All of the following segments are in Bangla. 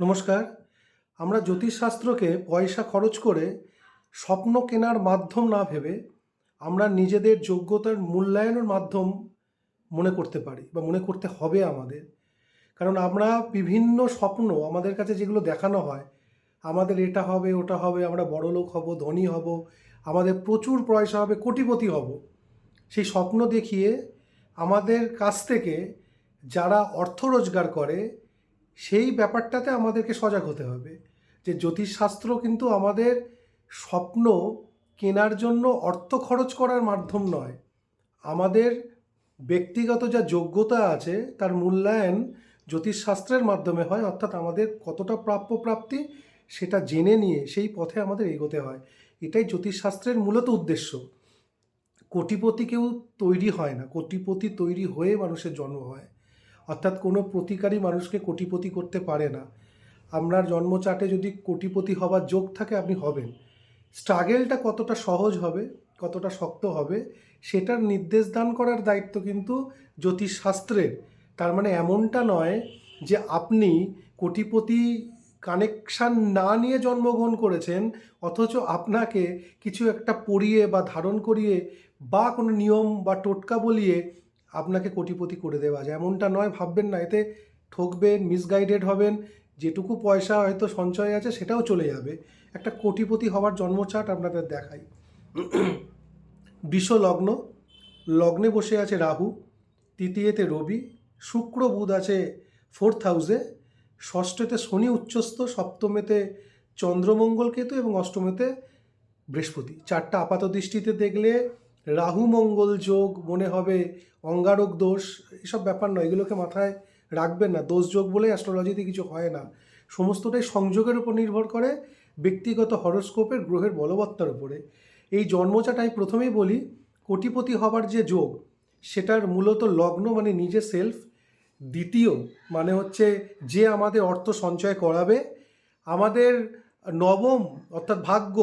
নমস্কার। আমরা জ্যোতিষশাস্ত্রকে পয়সা খরচ করে স্বপ্ন কেনার মাধ্যম না ভেবে আমরা নিজেদের যোগ্যতার মূল্যায়নের মাধ্যম মনে করতে পারি বা মনে করতে হবে আমাদের। কারণ আমরা বিভিন্ন স্বপ্ন আমাদের কাছে যেগুলো দেখানো হয়, আমাদের এটা হবে, ওটা হবে, আমরা বড় লোক হব, ধনী হব, আমাদের প্রচুর পয়সা হবে, কোটিপতি হব। সেই স্বপ্ন দেখিয়ে আমাদের কাছ থেকে যারা অর্থ রোজগার করে সেই ব্যাপারটাতে আমাদেরকে সজাগ হতে হবে যে জ্যোতিষশাস্ত্র কিন্তু আমাদের স্বপ্ন কেনার জন্য অর্থ খরচ করার মাধ্যম নয়। আমাদের ব্যক্তিগত যা যোগ্যতা আছে, তার মূল্যায়ন জ্যোতিষশাস্ত্রের মাধ্যমে হয়, অর্থাৎ আমাদের কতটা প্রাপ্য প্রাপ্তি সেটা জেনে নিয়ে সেই পথে আমাদের এগোতে হয়। এটাই জ্যোতিষশাস্ত্রের মূলত উদ্দেশ্য। কোটিপতি কেউ তৈরি হয় না। কোটিপতি তৈরি হয়ে মানুষের জন্ম হয়। অর্থাৎ কোনো প্রতিকারী মানুষকে কোটিপতি করতে পারে না। আপনার জন্মচাটে যদি কোটিপতি হবার যোগ থাকে, আপনি হবেন। স্ট্রাগেলটা কতটা সহজ হবে, কতটা শক্ত হবে, সেটার নির্দেশ দান করার দায়িত্ব কিন্তু জ্যোতিষশাস্ত্রের। তার মানে এমনটা নয় যে আপনি কোটিপতি কানেকশান না নিয়ে জন্মগ্রহণ করেছেন, অথচ আপনাকে কিছু একটা পড়িয়ে বা ধারণ করিয়ে বা কোনো নিয়ম বা টোটকা বলিয়ে আপনাকে কোটিপতি করে দেওয়া যায়। এমনটা নয়, ভাববেন না। এতে ঠকবেন মিসগাইডেড হবেন, যেটুকু পয়সা হয়তো সঞ্চয় আছে সেটাও চলে যাবে। একটা কোটিপতি হওয়ার জন্মচাট আপনাদের দেখাই। বিষ লগ্ন লগ্নে বসে আছে রাহু, তৃতীয়তে রবি, শুক্র বুধ আছে ফোর্থ হাউসে ষষ্ঠতে শনি উচ্চস্থ, সপ্তমেতে চন্দ্রমঙ্গল কেতু এবং অষ্টমেতে বৃহস্পতি। চারটা আপাত দৃষ্টিতে দেখলে রাহু মঙ্গল যোগ মনে হবে অঙ্গারক দোষ, এসব ব্যাপার নয়, এগুলোকে মাথায় রাখবেন না। দোষ যোগ বলে অ্যাস্ট্রোলজিতে কিছু হয় না। সমস্তটাই সংযোগের উপর নির্ভর করে ব্যক্তিগত হরস্কোপের গ্রহের বলবত্তার উপরে। এই জন্মচাট আমি প্রথমেই বলি, কোটিপতি হবার যে যোগ, সেটার মূলত লগ্ন মানে নিজে সেলফ দ্বিতীয় মানে হচ্ছে যে আমাদের অর্থ সঞ্চয় করাবে, আমাদের নবম অর্থাৎ ভাগ্য,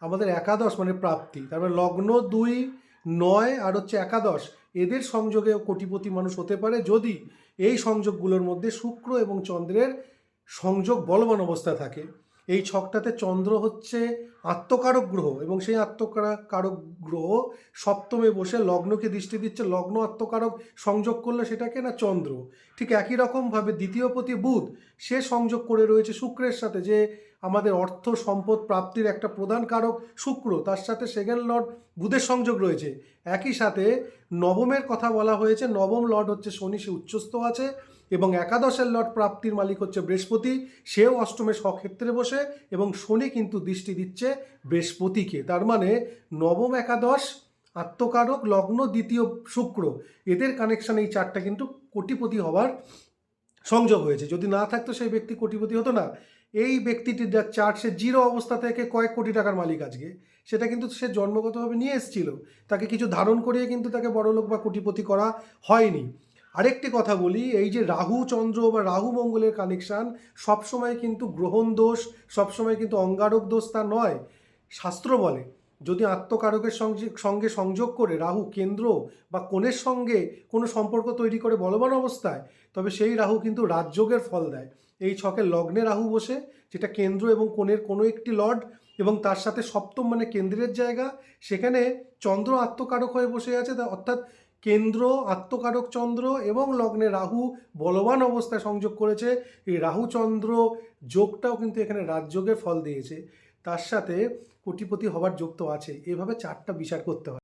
আমাদের একাদশ মানে প্রাপ্তি। তারপরে লগ্ন দুই নয় আর হচ্ছে একাদশ এদের সংযোগে কোটিপতি মানুষ হতে পারে যদি এই সংযোগগুলোর মধ্যে শুক্র এবং চন্দ্রের সংযোগ বলবান অবস্থা থাকে। এই ছকটাতে চন্দ্র হচ্ছে আত্মকারক গ্রহ এবং সেই আত্মকারক গ্রহ সপ্তমে বসে লগ্নকে দৃষ্টি দিচ্ছে। লগ্ন আত্মকারক সংযোগ করলে সেটাকে না চন্দ্র? ঠিক একই রকমভাবে দ্বিতীয় পতি বুধ, সে সংযোগ করে রয়েছে শুক্রের সাথে, যে আমাদের অর্থ সম্পদ প্রাপ্তির একটা প্রধান কারক শুক্র। তার সাথে সেকেন্ড লর্ড বুধের সংযোগ রয়েছে। একই সাথে নবমের কথা বলা হয়েছে, নবম লর্ড হচ্ছে শনি, সে উচ্চস্থ আছে। এবং একাদশের লট প্রাপ্তির মালিক হচ্ছে বৃহস্পতি। সেও অষ্টমে স্বক্ষেত্রে বসে এবং শনি কিন্তু দৃষ্টি দিচ্ছে বৃহস্পতিকে। তার মানে নবম একাদশ, আত্মকারক, লগ্ন, দ্বিতীয় শুক্র, এদের কানেকশান এই চারটা কিন্তু কোটিপতি হওয়ার সংযোগ হয়েছে। যদি না থাকতো সেই ব্যক্তি কোটিপতি হতো না। এই ব্যক্তিটির যা চার্ট সে জিরো অবস্থা থেকে কয়েক কোটি টাকার মালিক আজকে। সেটা কিন্তু সে জন্মগতভাবে নিয়ে এসেছিল। তাকে কিছু ধারণ করিয়ে কিন্তু তাকে বড়লোক বা কোটিপতি করা হয়নি। আরেকটি কথা বলি, এই যে রাহু চন্দ্র বা রাহু মঙ্গলের কানেকশান সবসময় কিন্তু গ্রহণ দোষ, সবসময় কিন্তু অঙ্গারক দোষ তা নয়। শাস্ত্র বলে, যদি আত্মকারকের সঙ্গে সংযোগ করে রাহু কেন্দ্র বা কোণের সঙ্গে কোনো সম্পর্ক তৈরি করে বলবান অবস্থায়, তবে সেই রাহু কিন্তু রাজযোগের ফল দেয়। এই ছকে লগ্নে রাহু বসে, যেটা কেন্দ্র এবং কোণের কোনো একটি লর্ড এবং তার সাথে সপ্তম মানে কেন্দ্রের জায়গা, সেখানে চন্দ্র আত্মকারক হয়ে বসে আছে অর্থাৎ কেন্দ্র, আত্মকারক চন্দ্র এবং লগ্নে রাহু বলবান অবস্থায় সংযোগ করেছে। এই রাহুচন্দ্র যোগটাও কিন্তু এখানে রাজযোগের ফল দিয়েছে। তার সাথে কোটিপতি হবার যোগ আছে এভাবে চারটা বিচার করতে হয়।